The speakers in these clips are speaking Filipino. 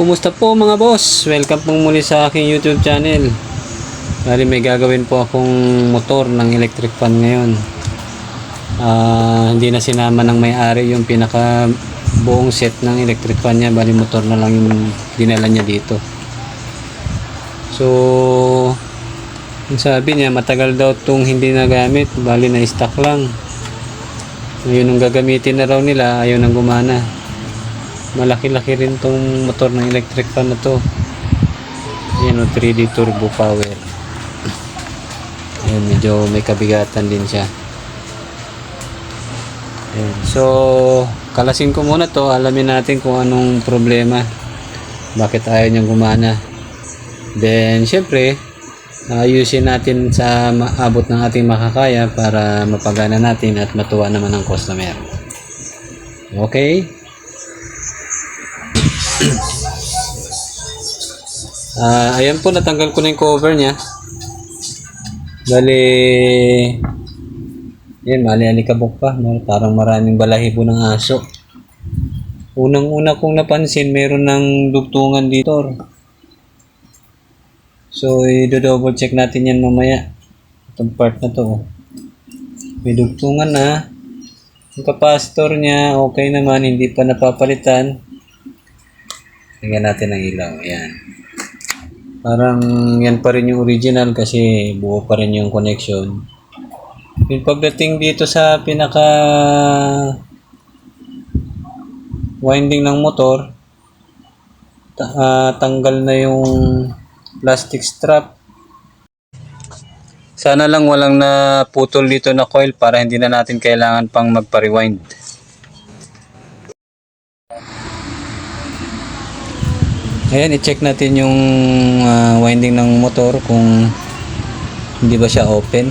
Kumusta po mga boss? Welcome po muli sa aking YouTube channel. Bali may gagawin po akong motor ng electric fan ngayon. Ah, hindi na sinama ng may-ari yung pinaka buong set ng electric fan niya. Bali motor na lang yung dinala niya dito. So, ang sabi niya matagal daw itong hindi nagamit. Bali na stock lang. Ngayon nung gagamitin na raw nila, ayaw nang gumana malaki-laki rin tong motor ng electric fan na to. Yan o 3D turbo power. Yan medyo may kabigatan din siya. Yan. so kalasin ko muna to. Alamin natin kung anong problema. Bakit ayaw niyang gumana. Then syempre ayusin natin sa maabot ng ating makakaya para mapagana natin at matuwa naman ang customer. Okay Ah, ayan po, natanggal ko na yung cover niya. Bali, yan, mali alikabok pa. No? Parang maraming balahibo ng aso. Unang-una kong napansin, meron ng dugtungan dito. So, i-double check natin yan mamaya. Itong part na to. oh. May dugtungan na. Yung capacitor niya, okay naman, hindi pa napapalitan. Tingnan natin ang ilaw. Ayan. Parang yan pa rin yung original kasi buo pa rin yung connection. Yung pagdating dito sa pinaka winding ng motor, ah, tanggal na yung plastic strap. Sana lang walang naputol dito na coil para hindi na natin kailangan pang magpa-rewind. Ayan, i-check natin yung ah, winding ng motor kung hindi ba siya open.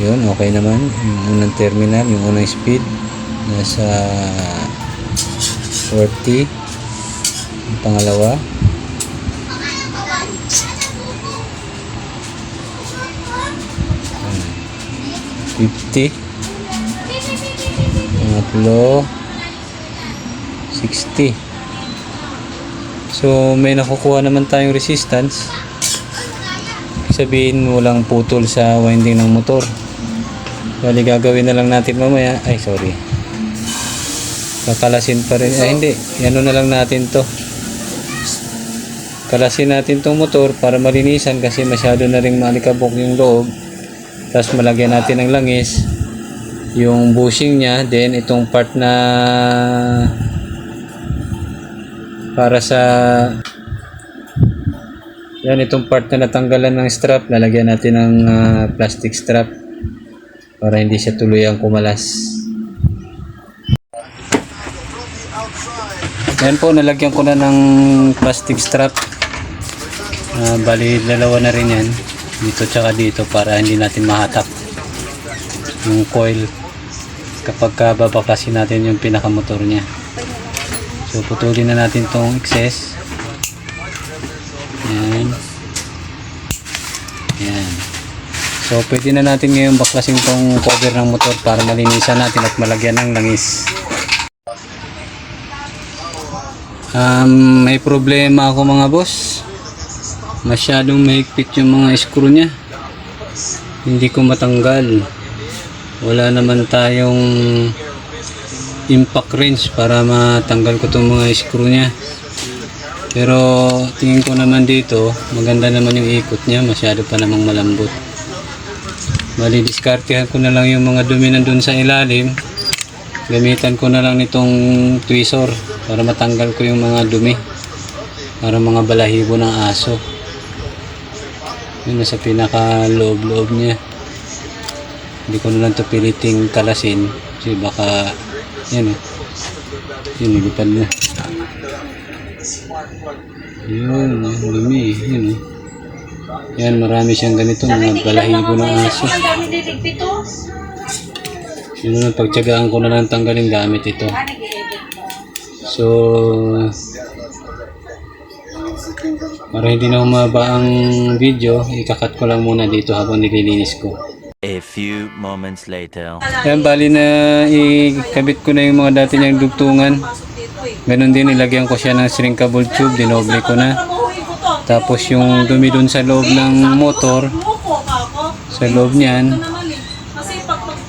Yun, okay naman. Yung unang terminal, yung unang speed, nasa 40. Yung pangalawa. 50. Pangatlo. 60 so may nakukuha naman tayong resistance. Sabihin walang putol sa winding ng motor. Bali gagawin na lang natin mamaya. Ay sorry. Kakalasin pa rin. Ay hindi. Ano na lang natin to. Kalasin natin tong motor para malinisan kasi masyado na rin malikabok yung loob. Tapos malagyan natin ng langis. Yung bushing niya then itong part na para sa yan itong part na natanggalan ng strap lalagyan natin ng ah, plastic strap para hindi siya tuluyang kumalas. Yan po nalagyan ko na ng plastic strap. Ah, bali dalawa na rin yan. Dito tsaka dito para hindi natin mahatak yung coil kapag ka babaklasin natin yung pinakamotor niya So putulin na natin tong excess. Yan. Yan. So pwede na natin ngayon baklasin tong cover ng motor para malinisan natin at malagyan ng langis. Um, may problema ako mga boss. Masyadong mahigpit yung mga screw niya. Hindi ko matanggal. Wala naman tayong impact wrench para matanggal ko itong mga screw niya. Pero tingin ko naman dito maganda naman yung ikot niya masyado pa namang malambot. Bali diskartehan ko na lang yung mga dumi nandun sa ilalim. Gamitan ko na lang nitong tweezer para matanggal ko yung mga dumi. Para mga balahibo ng aso. Yun nasa pinaka loob loob niya. Hindi ko na lang ito piliting kalasin kasi baka yan o. Yun, nilipad na. Yun, lumi. Yan o. Yan, marami siyang ganito, mga balahibo ng aso. Yun na, pagtsagaan ko na lang tanggalin gamit ito. Ah. So, para hindi na humaba ang video, ikakat ko lang muna dito habang nililinis ko. A few moments later. Yan, bali na ikabit ko na yung mga dati niyang dugtungan. Ganon din, ilagyan ko siya ng shrinkable tube, dinoble ko na. Tapos yung dumi dun sa loob ng motor, sa loob niyan,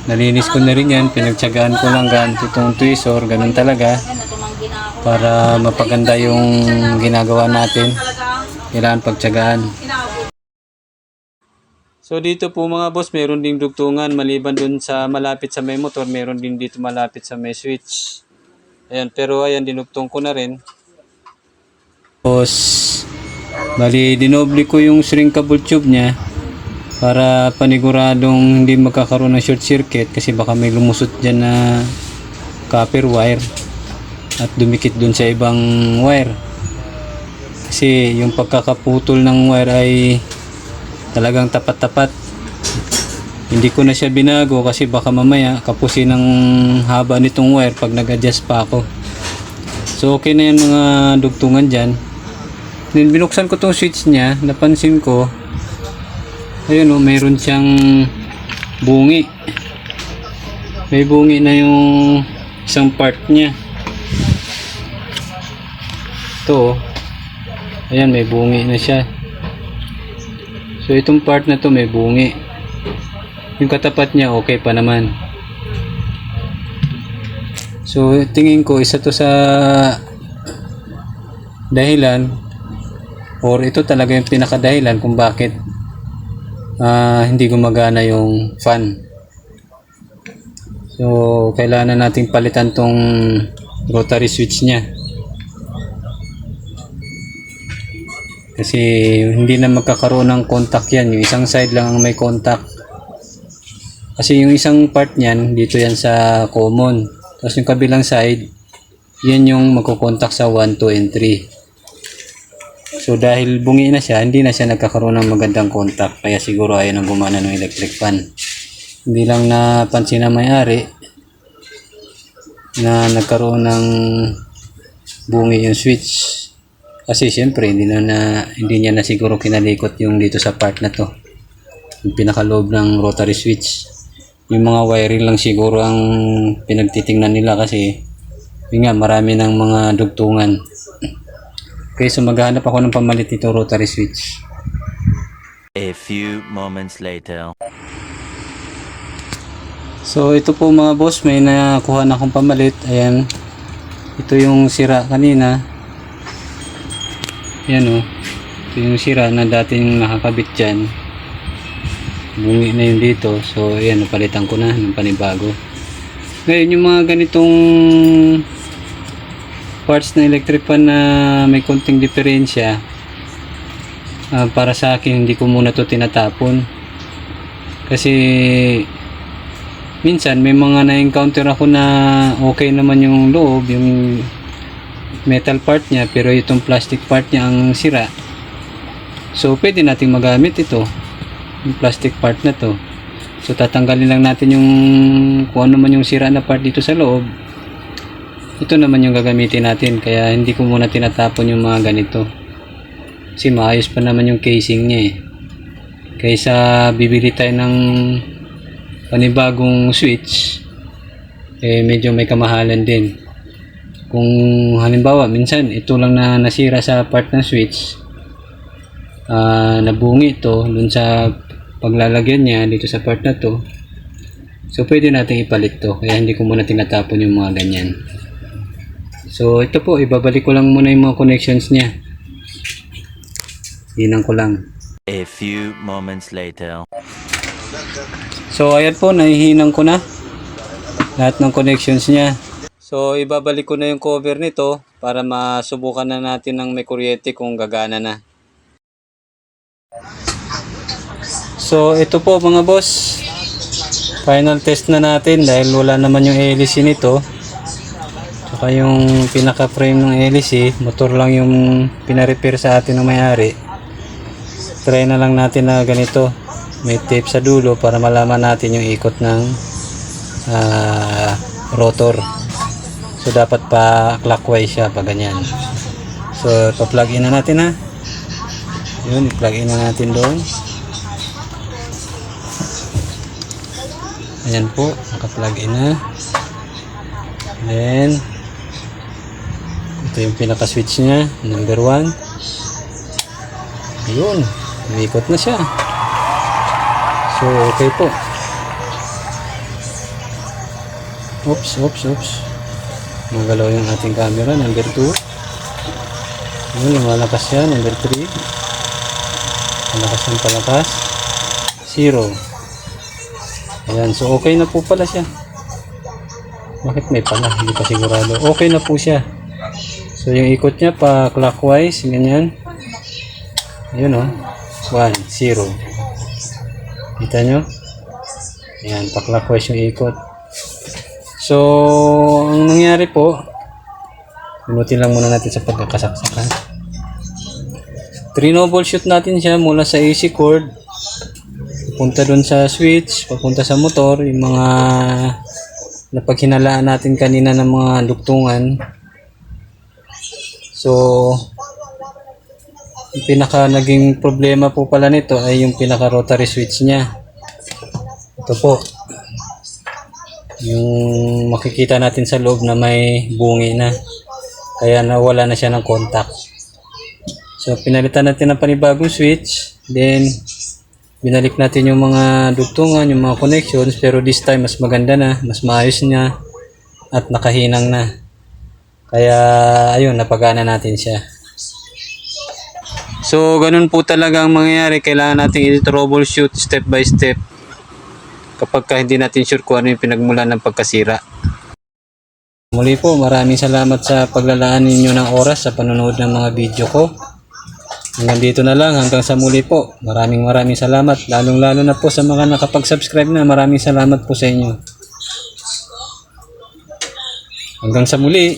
nalinis ko na rin yan, pinagtsagaan ko lang gamit itong tweezer, ganun talaga. Para mapaganda yung ginagawa natin, kailangan pagtsagaan. So dito po mga boss, meron ding dugtungan maliban dun sa malapit sa may motor, meron din dito malapit sa may switch. Ayan, pero ayan dinugtong ko na rin. Tapos bali dinoble ko yung shrinkable tube niya para paniguradong hindi magkakaroon ng short circuit kasi baka may lumusot dyan na copper wire at dumikit dun sa ibang wire. Kasi yung pagkakaputol ng wire ay talagang tapat-tapat. Hindi ko na siya binago kasi baka mamaya kapusin ng haba nitong wire pag nag-adjust pa ako. So okay na yan mga dugtungan dyan. Then binuksan ko tong switch niya, napansin ko, ayun o, mayroon siyang bungi. May bungi na yung isang part niya. Ito o. Ayan, may bungi na siya. So itong part na to may bungi. Yung katapat niya okay pa naman. So tingin ko isa to sa dahilan or ito talaga yung pinakadahilan kung bakit ah, hindi gumagana yung fan. So kailangan na nating palitan tong rotary switch niya. Kasi hindi na magkakaroon ng contact yan. Yung isang side lang ang may contact. Kasi yung isang part niyan, dito yan sa common. Tapos yung kabilang side, yan yung magkocontact sa 1, 2, and 3. So dahil bungi na siya, hindi na siya nagkakaroon ng magandang contact. Kaya siguro ayaw nang gumana ng electric fan. Hindi lang napansin na may-ari na nagkaroon ng bungi yung switch. Kasi siyempre hindi na, na hindi niya na siguro kinalikot yung dito sa part na to. Yung pinakaloob ng rotary switch. Yung mga wiring lang siguro ang pinagtitingnan nila kasi yun nga marami ng mga dugtungan. Okay, so maghahanap ako ng pamalit nito rotary switch. A few moments later. So ito po mga boss, may nakuha na akong pamalit. Ayan. Ito yung sira kanina. Ayan o. Ito yung sira na dating nakakabit dyan. Bungi na yun dito. So ayan, napalitan ko na ng panibago. Ngayon yung mga ganitong parts ng electric fan na may konting diferensya ah, para sa akin hindi ko muna to tinatapon kasi minsan may mga na-encounter ako na okay naman yung loob, yung metal part niya, pero itong plastic part niya ang sira. So, pwede nating magamit ito, yung plastic part na to. So, tatanggalin lang natin yung kung ano man yung sira na part dito sa loob. Ito naman yung gagamitin natin, kaya hindi ko muna tinatapon yung mga ganito. Kasi maayos pa naman yung casing niya eh. Kaysa bibili tayo ng panibagong switch, eh medyo may kamahalan din. Kung halimbawa, minsan ito lang na nasira sa part ng switch, ah nabungi ito dun sa paglalagyan niya dito sa part na to. So pwede natin ipalit to, kaya hindi ko muna tinatapon yung mga ganyan. So ito po, ibabalik ko lang muna yung mga connections niya. Hinang ko lang. A few moments later. So ayan po, nahihinang ko na lahat ng connections niya. So ibabalik ko na yung cover nito para masubukan na natin ng may kuryente kung gagana na. So ito po mga boss, final test na natin dahil wala naman yung hélice nito. Saka yung pinaka frame ng hélice, motor lang yung pinarepair sa atin ng may-ari. Try na lang natin na ganito may tape sa dulo para malaman natin yung ikot ng ah, rotor so dapat pa clockwise siya pa ganyan so pa-plug in na natin ha yun i-plug in na natin doon Ayan po, naka-plug in na. Then, ito yung pinaka-switch niya, number 1. Ayun, umikot na siya. So, okay po. Oops, oops, oops. Magalaw yung ating camera, number 2. Ayun, lumalakas siya, number 3. Palakas ng palakas. 0. Ayan, so okay na po pala siya. Bakit may pala? Hindi pa sigurado. Okay na po siya. So yung ikot niya pa clockwise, ganyan. Ayun o. 1, 0. Kita nyo? Ayan, pa clockwise yung ikot. So, ang nangyari po, Pinutin lang muna natin sa pagkakasaksakan. Trinobol shoot natin siya mula sa AC cord papunta doon sa switch, papunta sa motor, yung mga napaghinalaan natin kanina ng mga duktungan. So, yung pinaka naging problema po pala nito ay yung pinaka rotary switch niya. Ito po. Yung makikita natin sa loob na may bungi na. Kaya nawala na siya ng contact. So, pinalitan natin ng panibagong switch. Then, binalik natin yung mga dugtungan, yung mga connections. Pero this time, mas maganda na, mas maayos niya, at nakahinang na. Kaya, ayun, napagana natin siya. So, ganun po talaga ang mangyayari. Kailangan natin i-troubleshoot step by step kapag ka hindi natin sure kung ano yung pinagmulan ng pagkasira. Muli po, maraming salamat sa paglalaan ninyo ng oras sa panonood ng mga video ko. Hanggang dito na lang, hanggang sa muli po. Maraming maraming salamat, lalong lalo na po sa mga nakapag-subscribe na. Maraming salamat po sa inyo. Hanggang sa muli.